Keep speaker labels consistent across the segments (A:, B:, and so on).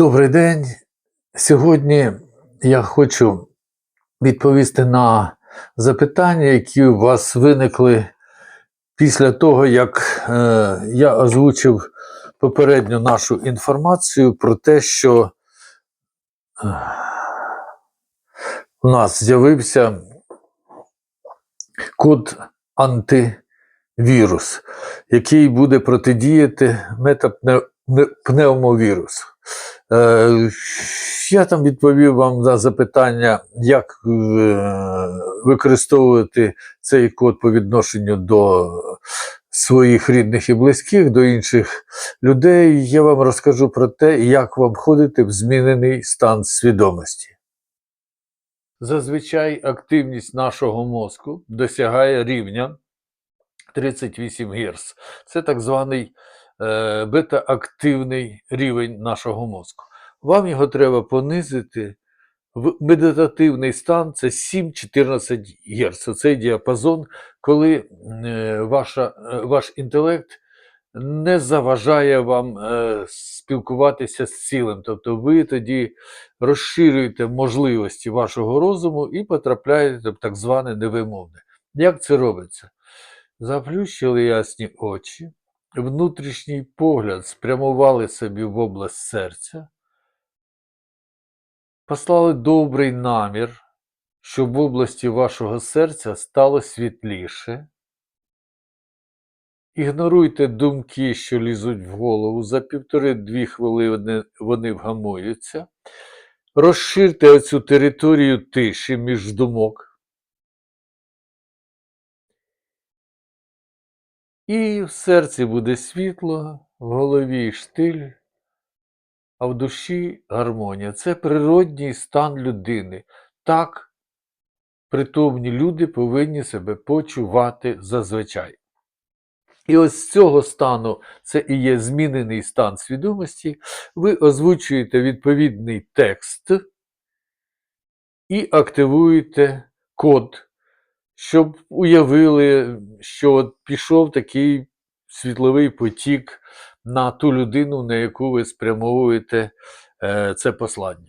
A: Добрий день. Сьогодні я хочу відповісти на запитання, які у вас виникли після того, як е, я озвучив попередню нашу інформацію про те, що е, у нас з'явився код антивірус, який буде протидіяти метапневмовірусу. Е, Я там відповів вам на запитання, як е, використовувати цей код по відношенню до своїх рідних і близьких, до інших людей. Я вам розкажу про те, як вам входити в змінений стан свідомості. Зазвичай активність нашого мозку досягає рівня 38 Гц. Це так званий бета-активний рівень нашого мозку. Вам його треба понизити в медитативний стан це 7-14 Гц. Цей діапазон, коли е, ваша, е, ваш інтелект не заважає вам е, спілкуватися з цілим. Тобто ви тоді розширюєте можливості вашого розуму і потрапляєте в так зване невимовне. Як це робиться? Заплющили ясні очі, внутрішній погляд спрямували собі в область серця, послали добрий намір, щоб в області вашого серця стало світліше. Ігноруйте думки, що лізуть в голову, за півтори-дві хвилини вони вгамуються. Розширте оцю територію тиші між думок. І в серці буде світло, в голові штиль, а в душі гармонія. Це природній стан людини. Так притомні люди повинні себе почувати зазвичай. І ось з цього стану, це і є змінений стан свідомості, ви озвучуєте відповідний текст і активуєте код щоб уявили, що от пішов такий світловий потік на ту людину, на яку ви спрямовуєте е, це послання.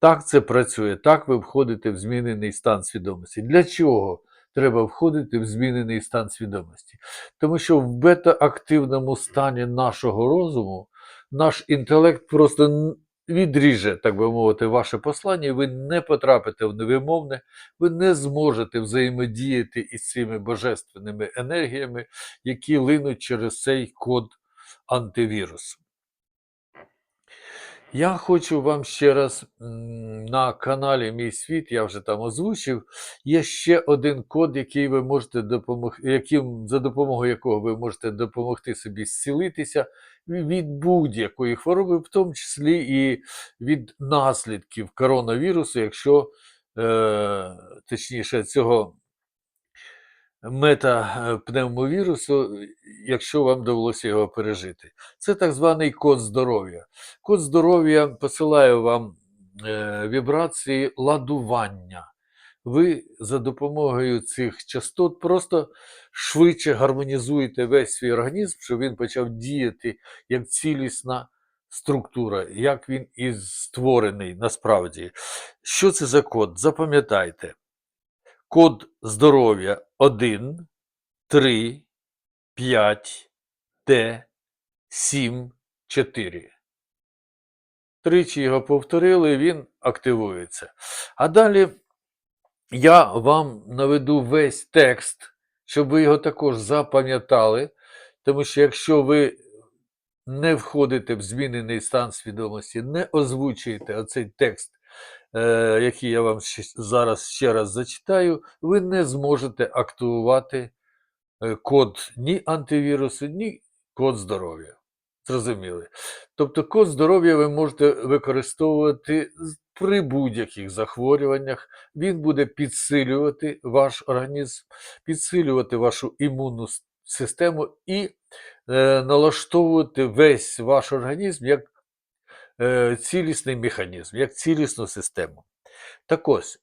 A: Так це працює, так ви входите в змінений стан свідомості. Для чого треба входити в змінений стан свідомості? Тому що в бета-активному стані нашого розуму наш інтелект просто відріже, так би мовити, ваше послання, ви не потрапите в невимовне, ви не зможете взаємодіяти із цими божественними енергіями, які линуть через цей код антивірусу. Я хочу вам ще раз на каналі Мій світ, я вже там озвучив. Є ще один код, який ви можете допомогти, яким, за допомогою якого ви можете допомогти собі зцілитися від будь-якої хвороби, в тому числі і від наслідків коронавірусу, якщо е, точніше цього метапневмовірусу, якщо вам довелося його пережити. Це так званий код здоров'я. Код здоров'я посилає вам е, вібрації ладування. Ви за допомогою цих частот просто швидше гармонізуєте весь свій організм, щоб він почав діяти як цілісна структура, як він і створений насправді. Що це за код? Запам'ятайте. Код здоров'я 1, 3, 5, Д, 7, 4. Тричі його повторили, він активується. А далі я вам наведу весь текст, щоб ви його також запам'ятали. Тому що якщо ви не входите в змінений стан свідомості, не озвучуєте оцей текст які я вам зараз ще раз зачитаю, ви не зможете активувати е, код ні антивірусу, ні код здоров'я. Зрозуміли. Тобто код здоров'я ви можете використовувати при будь-яких захворюваннях, він буде підсилювати ваш організм, підсилювати вашу імунну систему і е, налаштовувати весь ваш організм як е, цілісний механізм, як цілісну систему. Так ось,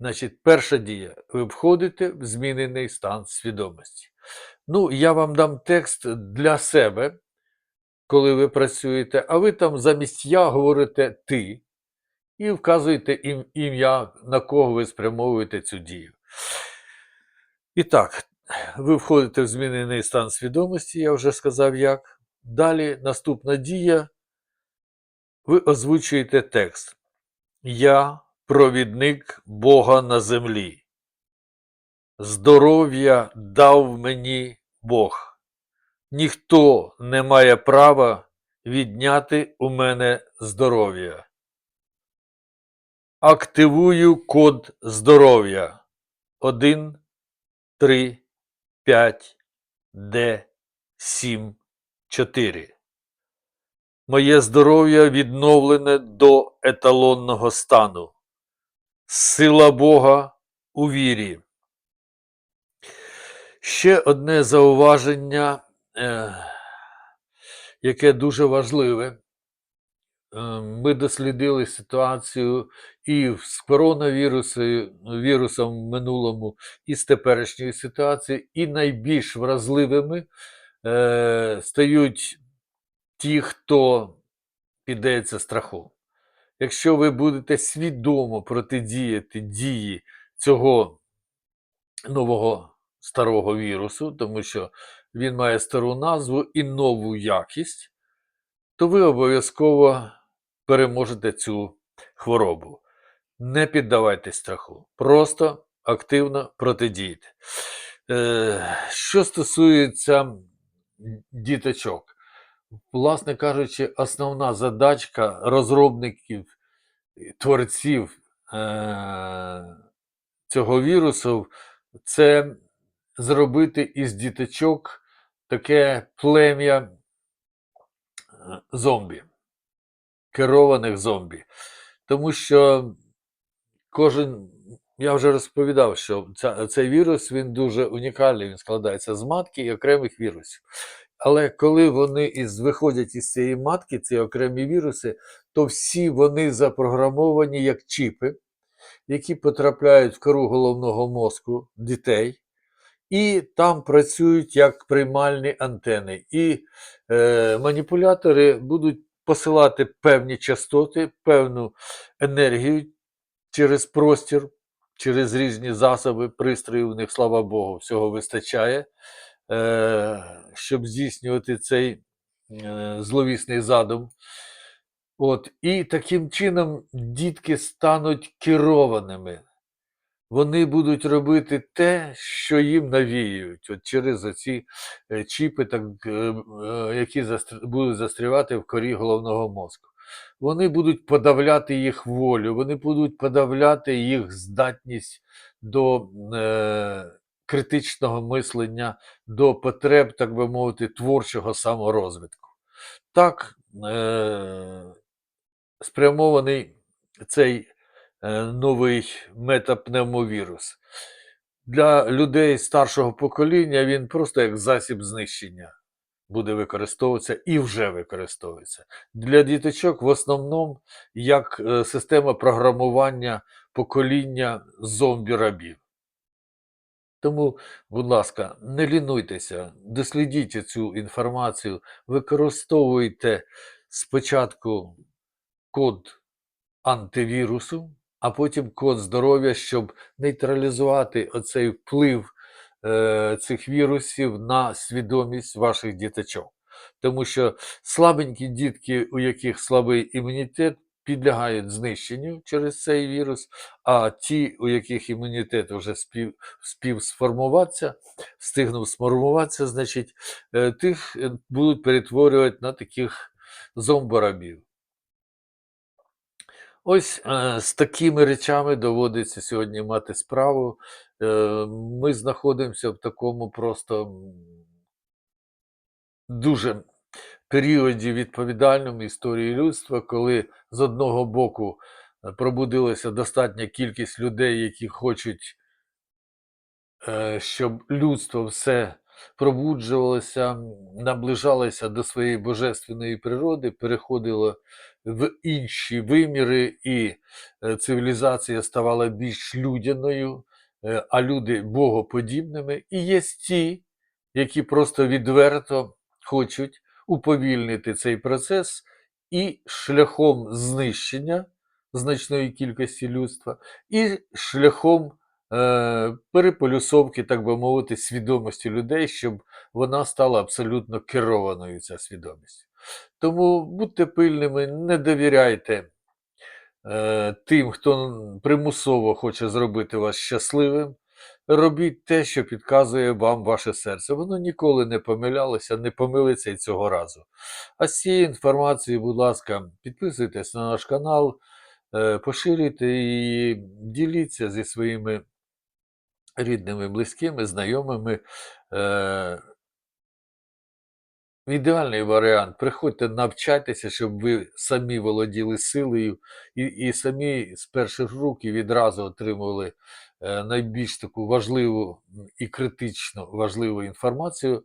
A: значить, перша дія. Ви входите в змінений стан свідомості. Ну, я вам дам текст для себе, коли ви працюєте, а ви там замість я говорите ти і вказуєте ім- ім'я, на кого ви спрямовуєте цю дію. І так, ви входите в змінений стан свідомості, я вже сказав як. Далі наступна дія. Ви озвучуєте текст. Я провідник Бога на землі. Здоров'я дав мені Бог. Ніхто не має права відняти у мене здоров'я. Активую код здоров'я 1, 3, 5, Д, 7, 4. Моє здоров'я відновлене до еталонного стану. Сила Бога у вірі. Ще одне зауваження, е, яке дуже важливе. Е, Ми дослідили ситуацію і з коронавірусом в минулому, і з теперішньою ситуацією, і найбільш вразливими е, стають ті, хто піддається страху. Якщо ви будете свідомо протидіяти дії цього нового старого вірусу, тому що він має стару назву і нову якість, то ви обов'язково переможете цю хворобу. Не піддавайтесь страху, просто активно протидійте. Е, що стосується діточок, власне кажучи, основна задачка розробників, творців е, цього вірусу це зробити із діточок таке плем'я е, зомбі, керованих зомбі. Тому що кожен, я вже розповідав, що ця, цей вірус він дуже унікальний, він складається з матки і окремих вірусів. Але коли вони із, виходять із цієї матки, ці окремі віруси, то всі вони запрограмовані як чіпи, які потрапляють в кору головного мозку дітей, і там працюють як приймальні антени. І е, маніпулятори будуть посилати певні частоти, певну енергію через простір, через різні засоби, пристрої у них, слава Богу, всього вистачає, щоб здійснювати цей е, зловісний задум. От, і таким чином дітки стануть керованими. Вони будуть робити те, що їм навіюють, от через оці е, чіпи, так, е, е, які застр- будуть застрівати в корі головного мозку. Вони будуть подавляти їх волю, вони будуть подавляти їх здатність до е, критичного мислення, до потреб, так би мовити, творчого саморозвитку. Так, е, спрямований цей е, новий метапневмовірус. Для людей старшого покоління він просто як засіб знищення буде використовуватися і вже використовується. Для діточок в основному як е, система програмування покоління зомбі-рабів. Тому, будь ласка, не лінуйтеся, дослідіть цю інформацію, використовуйте спочатку код антивірусу, а потім код здоров'я, щоб нейтралізувати оцей вплив е, цих вірусів на свідомість ваших діточок. Тому що слабенькі дітки, у яких слабий імунітет, підлягають знищенню через цей вірус, а ті, у яких імунітет вже спів, спів сформуватися, встигнув сформуватися, значить, е, тих е, будуть перетворювати на таких зомборабів. Ось е, з такими речами доводиться сьогодні мати справу. Е, ми знаходимося в такому просто дуже періоді відповідальному історії людства, коли з одного боку е, пробудилася достатня кількість людей, які хочуть, е, щоб людство все пробуджувалося, наближалося до своєї божественної природи, переходило в інші виміри, і е, цивілізація ставала більш людяною, а люди богоподібними. І є ті, які просто відверто хочуть уповільнити цей процес і шляхом знищення значної кількості людства, і шляхом е, переполюсовки, так би мовити, свідомості людей, щоб вона стала абсолютно керованою, ця свідомість. Тому будьте пильними, не довіряйте е, тим, хто примусово хоче зробити вас щасливим. Робіть те, що підказує вам ваше серце. Воно ніколи не помилялося, не помилиться і цього разу. А з цією інформацією, будь ласка, підписуйтесь на наш канал, е, поширюйте і діліться зі своїми рідними, близькими, знайомими. Е, Ідеальний варіант. Приходьте, навчайтеся, щоб ви самі володіли силою і, і самі з перших рук і відразу отримували найбільш таку важливу і критично важливу інформацію,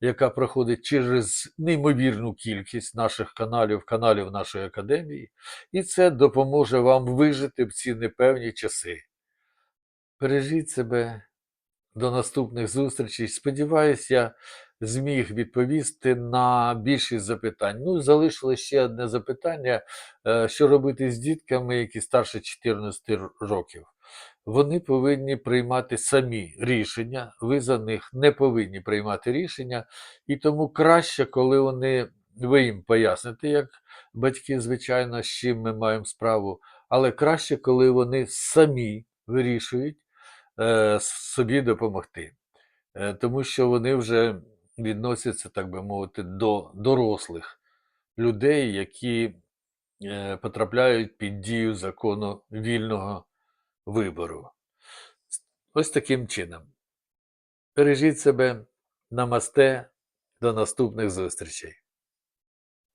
A: яка проходить через неймовірну кількість наших каналів, каналів нашої академії, і це допоможе вам вижити в ці непевні часи. Бережіть себе. До наступних зустрічей. Сподіваюсь, я зміг відповісти на більшість запитань. Ну, залишилось ще одне запитання: е, що робити з дітками, які старше 14 років. Вони повинні приймати самі рішення, ви за них не повинні приймати рішення, і тому краще, коли вони, ви їм поясните, як батьки, звичайно, з чим ми маємо справу, але краще, коли вони самі вирішують е, собі допомогти. Е, Тому що вони вже відносяться, так би мовити, до дорослих людей, які е, потрапляють під дію закону вільного вибору. Ось таким чином. Бережіть себе, намасте, до наступних зустрічей.